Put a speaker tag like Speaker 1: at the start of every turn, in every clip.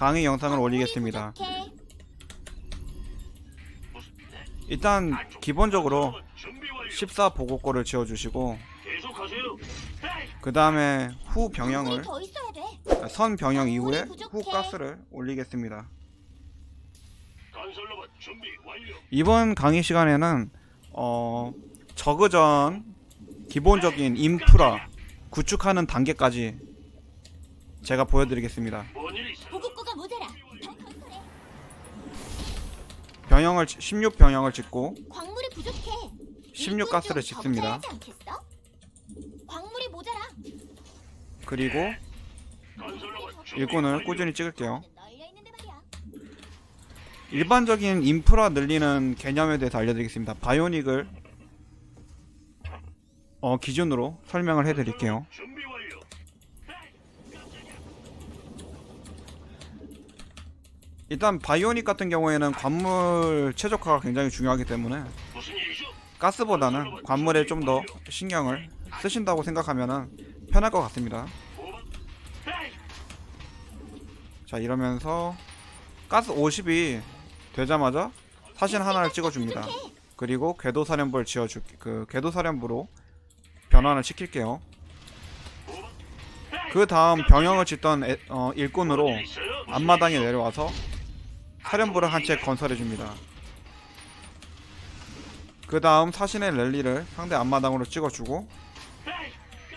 Speaker 1: 강의 영상을 올리겠습니다.
Speaker 2: 부족해.
Speaker 1: 일단 기본적으로
Speaker 3: 준비 완료.
Speaker 1: 14 보고골을 지어주시고 그 다음에 후 병영을
Speaker 2: 돼.
Speaker 1: 선 병영 이후에 후 가스를 올리겠습니다. 이번 강의 시간에는 어 저그전 기본적인 인프라 구축하는 단계까지 제가 보여드리겠습니다. 병영을 16 병영을 짓고
Speaker 2: 광물이 부족해.
Speaker 1: 16
Speaker 2: 일꾼
Speaker 1: 가스를
Speaker 2: 좀
Speaker 1: 짓습니다.
Speaker 2: 더 짜야지 않겠어? 광물이 모자라.
Speaker 1: 그리고 일꾼을. 꾸준히 찍을게요.
Speaker 2: 널려 있는데 말이야.
Speaker 1: 일반적인 인프라 늘리는 개념에 대해서 알려드리겠습니다. 바이오닉을 어, 기준으로 설명을 해드릴게요.
Speaker 3: 준비 완료.
Speaker 1: 일단 바이오닉 같은 경우에는 관물 최적화가 굉장히 중요하기 때문에? 가스보다는 관물에 좀 더 신경을 쓰신다고 생각하면 편할 것 같습니다. 자 이러면서 가스 50이 되자마자 사신 하나를 찍어줍니다. 그리고 궤도사령부를 지어줄 그 궤도사령부로 변환을 시킬게요. 그 다음 병영을 짓던 애- 어, 일꾼으로 앞마당에? 내려와서 사령부를 한 채 건설해 줍니다. 그 다음 사신의 랠리를 상대 앞마당으로 찍어주고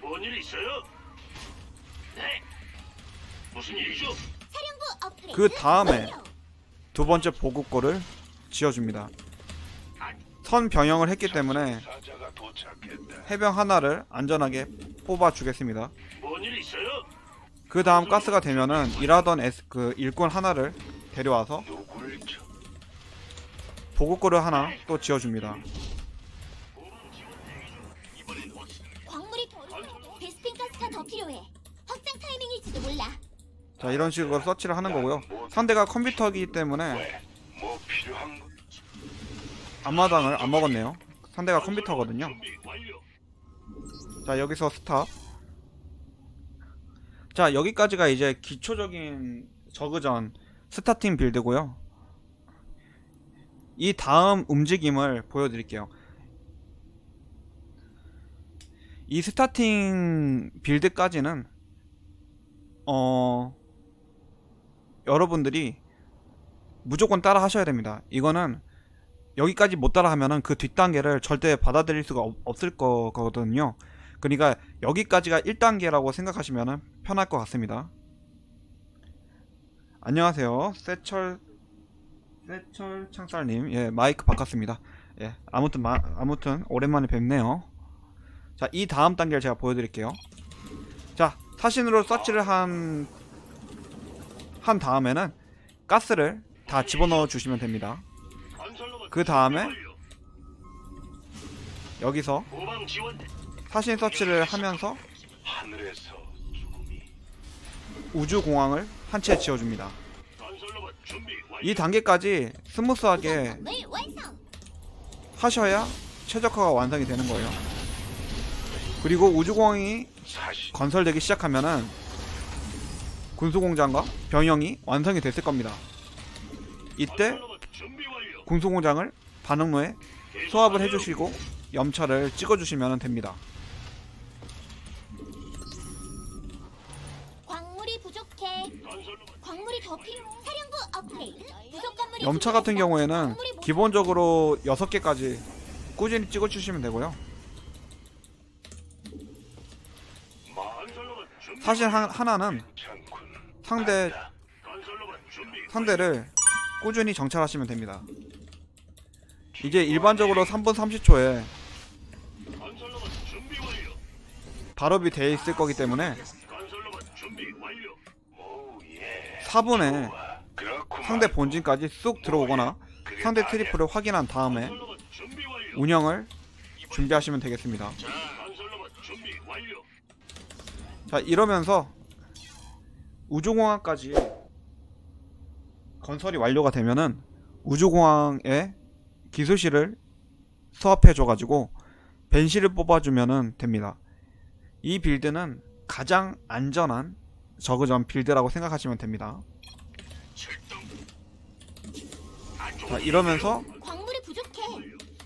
Speaker 3: 뭔일 있어요? 네. 무슨 일이죠?
Speaker 2: 사령부 업그레이드.
Speaker 1: 그 다음에. 두 번째 보급고를 지어줍니다. 선 병영을 했기 때문에. 해병 하나를 안전하게 뽑아주겠습니다.
Speaker 3: 뭔일 있어요?
Speaker 1: 그 다음 가스가 되면은 일하던 S, 그 일꾼 하나를 데려와서? 보급고를 하나 또 지어줍니다.
Speaker 2: 광물이 더 있어야 돼. 베스핀 가스가 더 필요해. 확장 타이밍일지도 몰라.
Speaker 1: 자 이런 식으로 서치를 하는 거고요. 상대가 컴퓨터이기 때문에? 앞마당을 안 먹었네요. 상대가 컴퓨터거든요. 자 여기서 스탑 자 여기까지가 이제 기초적인 저그전 스타팅 빌드고요. 이 다음 움직임을 보여드릴게요. 이 스타팅 빌드까지는 어 여러분들이 무조건 따라 하셔야 됩니다. 이거는 여기까지 못 따라 하면은 그 뒷단계를 절대 받아들일 수가 없, 없을 거거든요. 그러니까 여기까지가 1단계라고 생각하시면 편할 것 같습니다. 안녕하세요. 세철 세철 창살님, 예 마이크 바꿨습니다. 예 아무튼 마, 아무튼 오랜만에 뵙네요. 자 이 다음 단계를 제가 보여드릴게요. 자 사신으로 서치를 한한 다음에는 가스를 다 집어넣어 주시면 됩니다. 그 다음에. 여기서. 사신 서치를 하면서. 우주공항을 한 채 지어줍니다. 이 단계까지 스무스하게. 하셔야 최적화가 완성이 되는 거예요. 그리고 우주공항이 건설되기 시작하면은 군수공장과 병영이 완성이 됐을 겁니다. 이때. 군수공장을 반응로에 소합을 해주시고 염차를 찍어주시면 됩니다.
Speaker 2: 사령부 업그레이드. 부속 건물이
Speaker 1: 염차 같은. 경우에는 기본적으로 6개까지 꾸준히 찍어주시면 되고요.
Speaker 3: 건설로봇 준비
Speaker 1: 사실 한- 하나는. 상대
Speaker 3: 건설로봇 준비
Speaker 1: 상대를 꾸준히 정찰하시면 됩니다. 이제 일반적으로 3분 30초에
Speaker 3: 건설로봇 준비 완료.
Speaker 1: 발업이 돼 있을 거기 때문에 4분에
Speaker 3: 그렇구만.
Speaker 1: 상대 본진까지 쑥 들어오거나 상대 트리플을 확인한 다음에. 운영을 준비하시면 되겠습니다.
Speaker 3: 자,
Speaker 1: 이러면서 우주공항까지 건설이 완료가 되면은 우주공항에 기술실을 수합해줘가지고 벤시를 뽑아주면은 됩니다. 이 빌드는 가장 안전한 저그전 빌드라고 생각하시면 됩니다. 자 이러면서
Speaker 2: 광물이 부족해.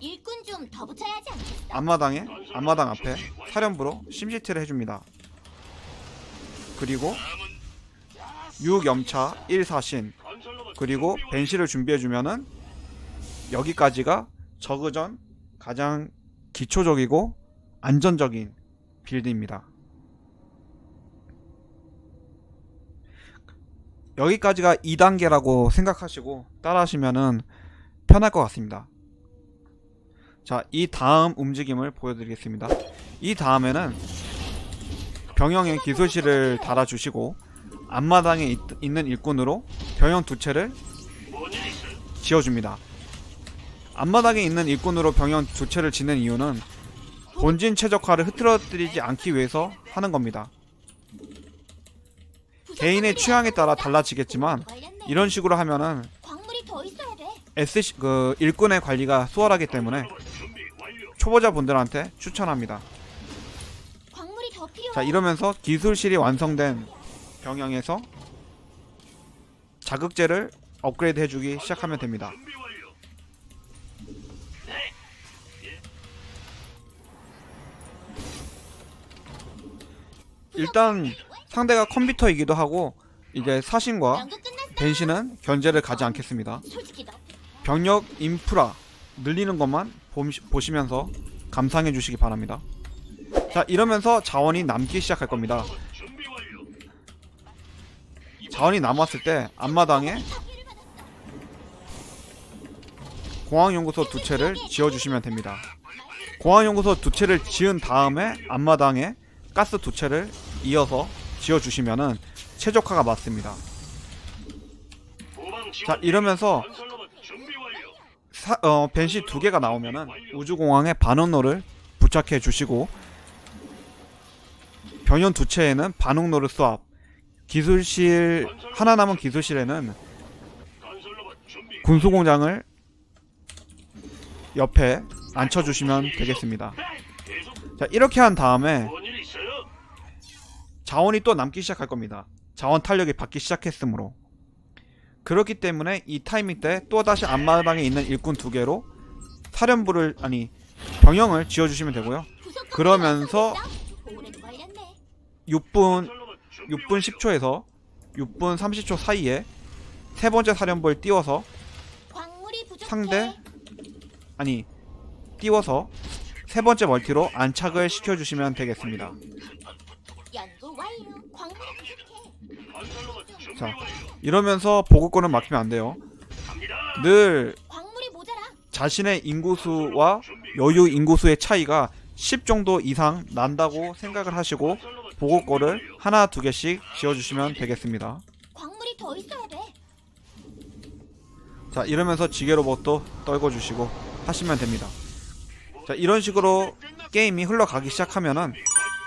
Speaker 2: 일꾼 좀 더 붙여야 하지 않겠어?
Speaker 1: 앞마당에 앞마당 앞에 사령부로 심시티를 해줍니다. 그리고 6염차 1사신
Speaker 3: 건설로봇
Speaker 1: 그리고. 벤시를 준비해주면은 여기까지가 저그전 가장 기초적이고 안전적인 빌드입니다. 여기까지가 2단계라고 생각하시고 따라하시면은 편할 것 같습니다. 자, 이 다음 움직임을 보여드리겠습니다. 이 다음에는 병영의 기술실을 달아주시고 앞마당에 있, 있는 일꾼으로 병영 두 채를? 지어줍니다. 앞마당에 있는 일꾼으로 병영 두 채를 짓는 이유는 본진 최적화를 흐트러뜨리지 않기 위해서 하는 겁니다. 개인의 취향에 따라 달라지겠지만 이런 식으로 하면은. SC 그 일꾼의 관리가 수월하기 때문에. 초보자분들한테 추천합니다. 자 이러면서 기술실이 완성된 병영에서 자극제를 업그레이드 해주기 시작하면 됩니다. 일단 상대가 컴퓨터이기도 하고 이제 사신과. 벤시는 견제를 가지 않겠습니다.
Speaker 2: 너
Speaker 1: 병력 인프라 늘리는 것만 보시면서 감상해 주시기 바랍니다. 자 이러면서 자원이 남기 시작할 겁니다. 자원이 남았을 때 앞마당에 공항연구소 두 채를 지어주시면 됩니다. 공항연구소 두 채를 지은 다음에 앞마당에 가스 두 채를 이어서 지어주시면은 최적화가 맞습니다. 자 이러면서. 사, 어, 벤시 두 개가 나오면은 우주공항에 반응로를 부착해 주시고 변형 두 채에는 반응로를 수압 기술실 하나 남은 기술실에는. 군수공장을 옆에 앉혀주시면 되겠습니다. 자 이렇게 한 다음에? 자원이 또 남기 시작할 겁니다. 자원 탄력이 받기 시작했으므로 그렇기 때문에 이 타이밍 때 또다시 앞마당에 있는 일꾼 두 개로 사령부를 아니 병영을 지어주시면 되고요. 그러면서
Speaker 2: 오래도 걸렸네.
Speaker 1: 6분
Speaker 3: 건설로봇 준비
Speaker 1: 6분 10초에서 6분 30초 사이에 세 번째 사령부를 띄워서. 상대 아니 띄워서 세 번째 멀티로 안착을 시켜주시면 되겠습니다. 자. 이러면서 보급권을 막히면 안 돼요. 늘
Speaker 2: 광물이 모자라.
Speaker 1: 자신의 인구수와 여유 인구수의 차이가 10 정도 이상 난다고 생각을 하시고 보급고를 하나 두 개씩 지어주시면 되겠습니다.
Speaker 2: 광물이 더 있어야 돼.
Speaker 1: 자 이러면서 지게 로봇도 떨궈주시고 하시면 됩니다. 자 이런 식으로 게임이 흘러가기 시작하면은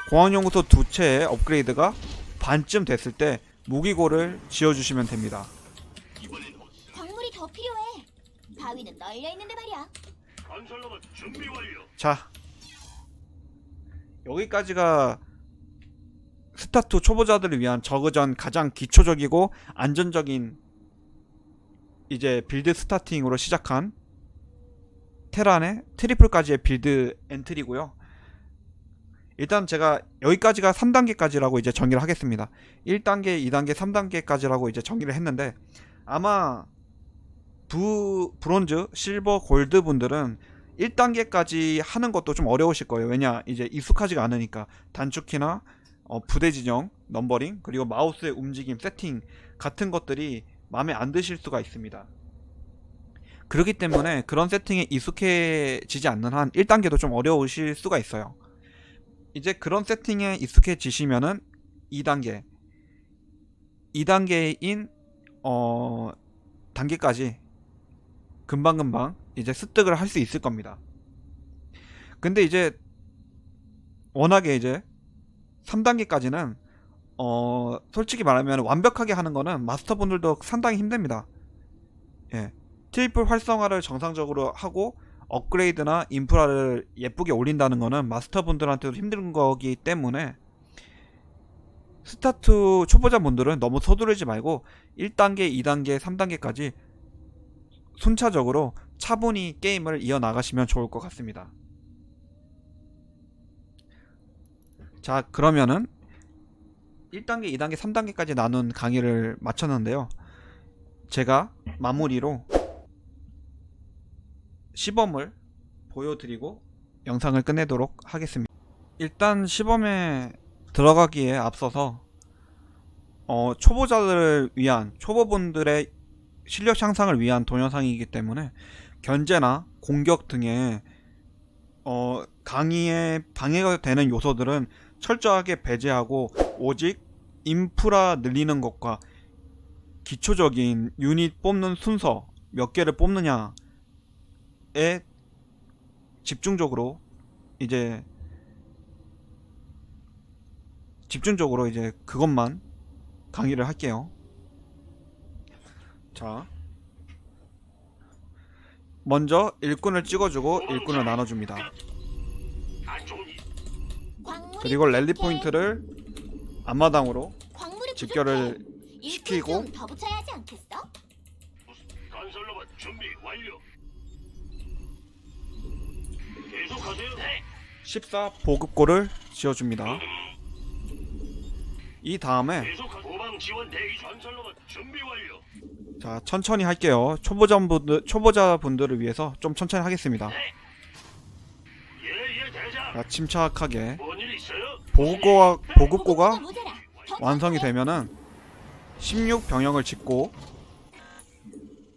Speaker 1: 공항연구소 두 채의 업그레이드가 반쯤 됐을 때 무기고를 지어주시면 됩니다.
Speaker 2: 광물이 더 필요해. 바위는 널려 있는데 말이야.
Speaker 3: 건설로봇 준비 완료.
Speaker 1: 자 여기까지가 스타트 초보자들을 위한 저그전 가장 기초적이고 안전적인 이제 빌드 스타팅으로 시작한 테란의 트리플까지의 빌드 엔트리고요. 일단 제가 여기까지가 3단계까지라고 이제 정의를 하겠습니다. 1단계, 2단계, 3단계까지라고 이제 정의를 했는데 아마 부 브론즈, 실버, 골드 분들은 1단계까지 하는 것도 좀 어려우실 거예요. 왜냐 이제 익숙하지가 않으니까 단축키나 어, 부대 지정, 넘버링 그리고 마우스의 움직임, 세팅 같은 것들이 마음에 안 드실 수가 있습니다. 그렇기 때문에 그런 세팅에 익숙해지지 않는 한 1단계도 좀 어려우실 수가 있어요. 이제 그런 세팅에 익숙해지시면은 2단계 2단계인 어 단계까지 금방금방 이제 습득을 할 수 있을 겁니다. 근데 이제 워낙에 이제 3단계까지는 어 솔직히 말하면 완벽하게 하는 거는 마스터분들도 상당히 힘듭니다. 예. 트리플 활성화를 정상적으로 하고 업그레이드나 인프라를 예쁘게 올린다는 거는 마스터분들한테도 힘든 거기 때문에 스타트 초보자분들은 너무 서두르지 말고 1단계, 2단계, 3단계까지 순차적으로 차분히 게임을 이어나가시면 좋을 것 같습니다. 자, 그러면은 1단계, 2단계, 3단계까지 나눈 강의를 마쳤는데요. 제가 마무리로 시범을 보여드리고 영상을 끝내도록 하겠습니다. 일단 시범에 들어가기에 앞서서 어, 초보자들을 위한 초보분들의 실력 향상을 위한 동영상이기 때문에 견제나 공격 등의 어, 강의에 방해가 되는 요소들은 철저하게 배제하고 오직 인프라 늘리는 것과 기초적인 유닛 뽑는 순서 몇 개를 뽑느냐 에 집중적으로 이제 집중적으로 이제 그것만 강의를 할게요. 자, 먼저 일꾼을 찍어주고 일꾼을 나눠줍니다. 그리고 랠리. 포인트를 앞마당으로 집결을
Speaker 2: 부족해.
Speaker 1: 시키고 14 보급고를 지어줍니다. 이 다음에. 자 천천히 할게요. 초보자분들 초보자분들을 위해서 좀 천천히 하겠습니다.
Speaker 3: 예예 대장.
Speaker 1: 자, 침착하게
Speaker 3: 있어요?
Speaker 1: 보급고가 보급고가 완성이. 되면은 16 병영을 짓고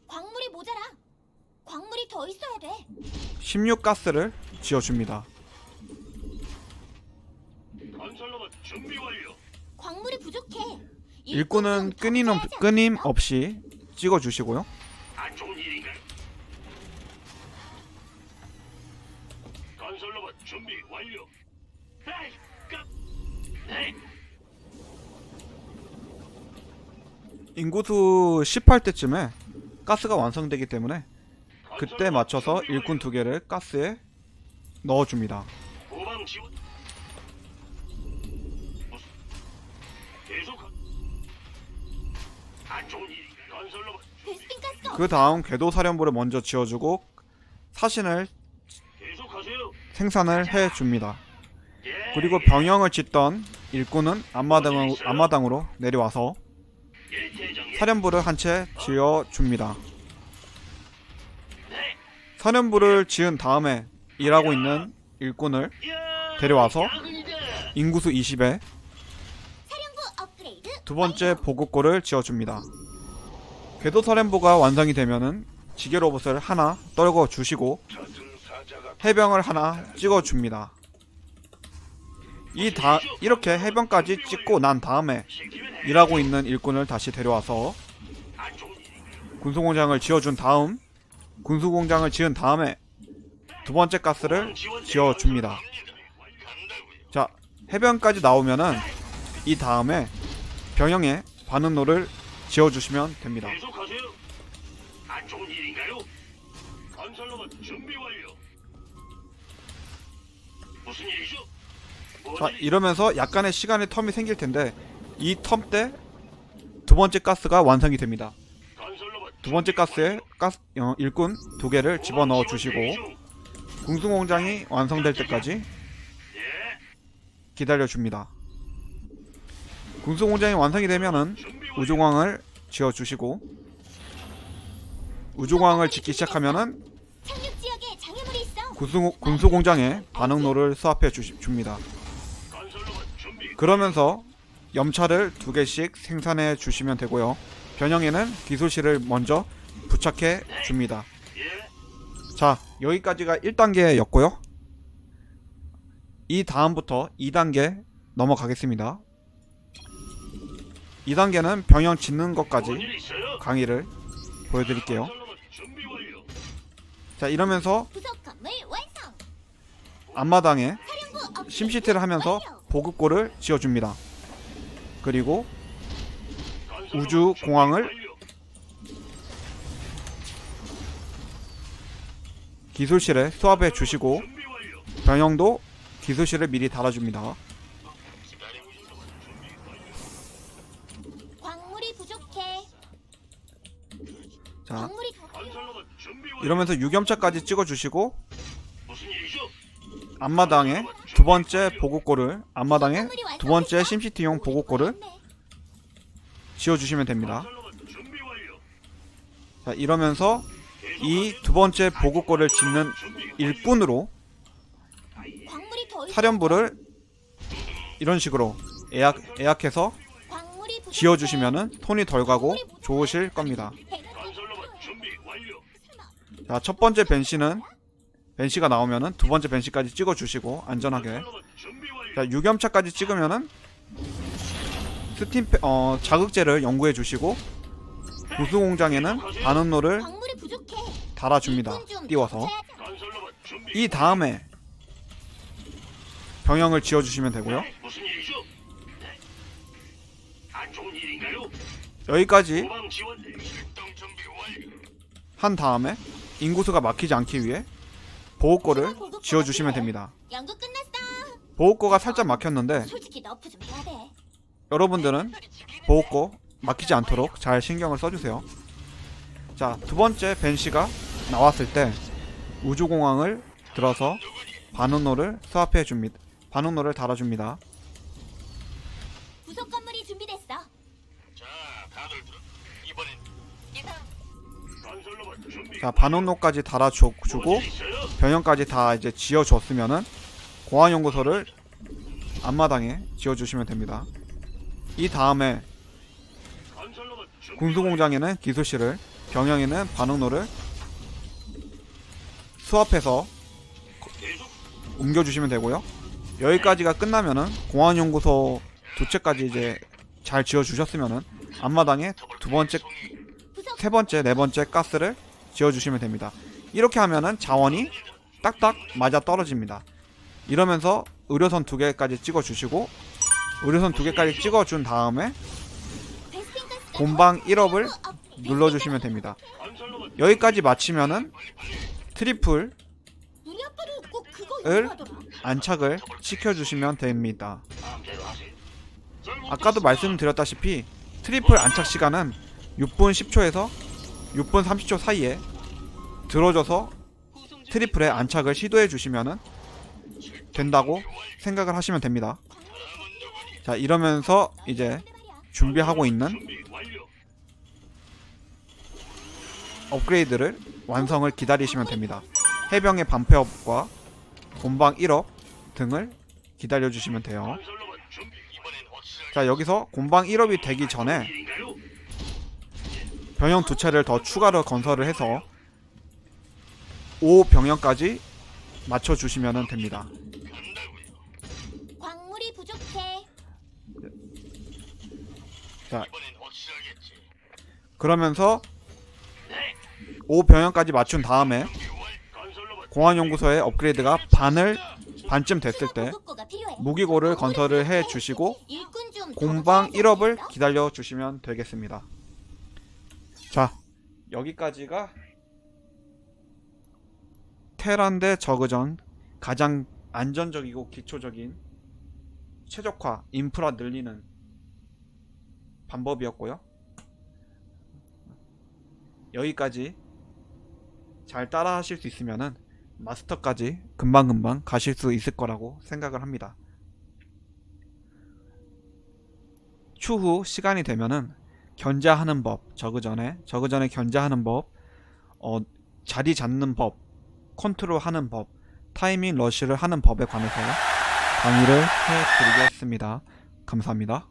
Speaker 2: 광물이 모자라. 광물이 더 있어야 돼.
Speaker 1: 16 가스를 지어줍니다. 일꾼은 끊임,
Speaker 2: 붙여야 하지
Speaker 1: 끊임
Speaker 2: 않겠어?
Speaker 1: 없이 찍어주시고요. 인구수 18대쯤에 가스가 완성되기 때문에 그때 맞춰서 일꾼 두 개를 가스에 넣어줍니다. 그 다음 궤도 사령부를 먼저 지어주고 사신을. 생산을 해줍니다.
Speaker 3: 예.
Speaker 1: 그리고 병영을 짓던 일꾼은 앞마당으로, 앞마당으로 내려와서
Speaker 3: 예.
Speaker 1: 사령부를 한 채 지어줍니다.
Speaker 3: 네.
Speaker 1: 사령부를 지은 다음에 일하고 있는 일꾼을
Speaker 3: 야,
Speaker 1: 데려와서. 인구수 20에
Speaker 2: 사령부 업그레이드.
Speaker 1: 두 번째 보급고를 지어줍니다. 궤도 사령부가 완성이 되면은 지게 로봇을 하나 떨궈 주시고 해병을 하나 찍어 줍니다. 이 다 이렇게 해병까지 찍고 난 다음에. 일하고 있는 일꾼을 다시 데려와서? 군수공장을 지어준 다음 군수공장을 지은 다음에 두 번째 가스를 지어줍니다. 자 해병까지 나오면은 이 다음에 병영에 반응로를 지어주시면 됩니다.
Speaker 3: 계속하세요. 안 좋은 일인가요? 건설로봇 준비 완료. 무슨 일이죠?
Speaker 1: 뭔자 이러면서 약간의 시간의 텀이 생길 텐데 이 텀 때 두 번째 가스가 완성이 됩니다.
Speaker 3: 건설로봇
Speaker 1: 두 번째 가스에. 가스 어, 일꾼 두 개를 집어 넣어 주시고
Speaker 3: 대기 중.
Speaker 1: 군수공장이 완성될 때까지
Speaker 3: 예.
Speaker 1: 기다려 줍니다. 군수공장이 완성이 되면은
Speaker 3: 준비.
Speaker 1: 우주광을 지어 주시고 우주광을 짓기 시작하면은. 군수, 군수공장에 반응로를 수합해 주시, 줍니다. 그러면서 염차를 두 개씩 생산해 주시면 되고요. 변형에는 기술실을 먼저 부착해 줍니다.
Speaker 3: 예.
Speaker 1: 자, 여기까지가 1단계였고요. 이 다음부터 2단계 넘어가겠습니다. 2단계는 병영 짓는
Speaker 3: 뭔
Speaker 1: 것까지? 강의를 보여드릴게요. 자, 이러면서. 앞마당에 심시티를 하면서. 보급고를 지어줍니다. 그리고
Speaker 3: 건설로봇
Speaker 1: 우주
Speaker 3: 준비
Speaker 1: 공항을
Speaker 3: 완료.
Speaker 1: 기술실에 수합해 주시고. 병영도 기술실을 미리 달아줍니다. 자, 이러면서 유겸차까지 찍어주시고? 앞마당에 두 번째 보급고를 앞마당에 두 번째 심시티용 보급고를 지어주시면 됩니다. 자 이러면서 이 두 번째 보급고를 짓는 일꾼으로. 사령부를 이런 식으로 예약, 예약해서. 지어주시면은 손이 덜 가고 좋으실 겁니다. 자, 첫 번째 벤시는 벤시가 나오면은 두 번째 벤시까지 찍어 주시고 안전하게.
Speaker 3: 건설로봇 준비 완료.
Speaker 1: 자, 유겸차까지 찍으면은 스팀 패- 어 자극제를 연구해 주시고 우수공장에는 반응로를
Speaker 2: 광물이 부족해.
Speaker 1: 달아 줍니다.
Speaker 2: 일꾼 좀
Speaker 1: 띄워서. 이 다음에 병영을 지어 주시면 되고요.
Speaker 3: 네? 네.
Speaker 1: 여기까지
Speaker 3: 완료.
Speaker 1: 한 다음에 인구수가 막히지 않기 위해 보호거를 지어주시면 됩니다. 보호거가 살짝 막혔는데. 여러분들은 보호거 막히지 않도록 잘 신경을 써주세요. 자, 두 번째 벤시가 나왔을 때 우주공항을 들어서 반응로를 수합해 줍니다. 반응로를 달아줍니다.
Speaker 3: 자,
Speaker 1: 반응로까지 달아주고? 변형까지 다 이제 지어줬으면은 공항연구소를 앞마당에 지어주시면 됩니다. 이 다음에. 군수공장에는 기술실을, 병영에는 반응로를 수합해서 옮겨주시면 되고요. 여기까지가 끝나면은 공항연구소 두 채까지 이제 잘 지어주셨으면은 앞마당에 두 번째, 세 번째, 네 번째 가스를 지어주시면 됩니다. 이렇게 하면은 자원이 딱딱 맞아 떨어집니다. 이러면서 의료선 두 개까지 찍어주시고 의료선 두 개까지 찍어준 다음에 곰방
Speaker 2: 더
Speaker 1: 1업을
Speaker 2: 필요해. 어,
Speaker 1: 눌러주시면 됩니다. 여기까지 마치면은 트리플
Speaker 2: 우리 아빠는 꼭 그거
Speaker 1: 을?
Speaker 2: 요구하더라.
Speaker 1: 안착을 시켜주시면 됩니다. 아까도 말씀드렸다시피 트리플 안착 시간은 6분 10초에서 6분 30초 사이에 들어줘서 트리플에 안착을 시도해 주시면은 된다고 생각을 하시면 됩니다. 자 이러면서 이제. 준비하고 있는. 업그레이드를 완성을 기다리시면 됩니다. 해병의 반패업과 본방 1업 등을 기다려 주시면 돼요. 자 여기서 곰방 1업이 되기 전에? 병영 두 차를 더 추가로 건설을 해서 5 병영까지 맞춰 주시면 됩니다.
Speaker 2: 광물이 부족해.
Speaker 1: 자. 그러면서
Speaker 3: 네.
Speaker 1: 5 병영까지 맞춘 다음에 공항연구소의 업그레이드가 반을 반쯤 됐을 때. 무기고를 건설을 해 주시고 공방
Speaker 2: 찾아야
Speaker 1: 1업을
Speaker 2: 되겠어?
Speaker 1: 기다려 주시면 되겠습니다. 자, 여기까지가 테란 대 저그전 가장 안전적이고 기초적인 최적화 인프라 늘리는 방법이었고요. 여기까지 잘 따라 하실 수 있으면은 마스터까지 금방금방 가실 수 있을 거라고 생각을 합니다. 추후 시간이 되면은 견자하는 법, 저그 전에 저그 전에 견자하는 법, 어, 자리 잡는 법, 컨트롤하는 법, 타이밍 러쉬를 하는 법에 관해서 강의를 해드리겠습니다. 감사합니다.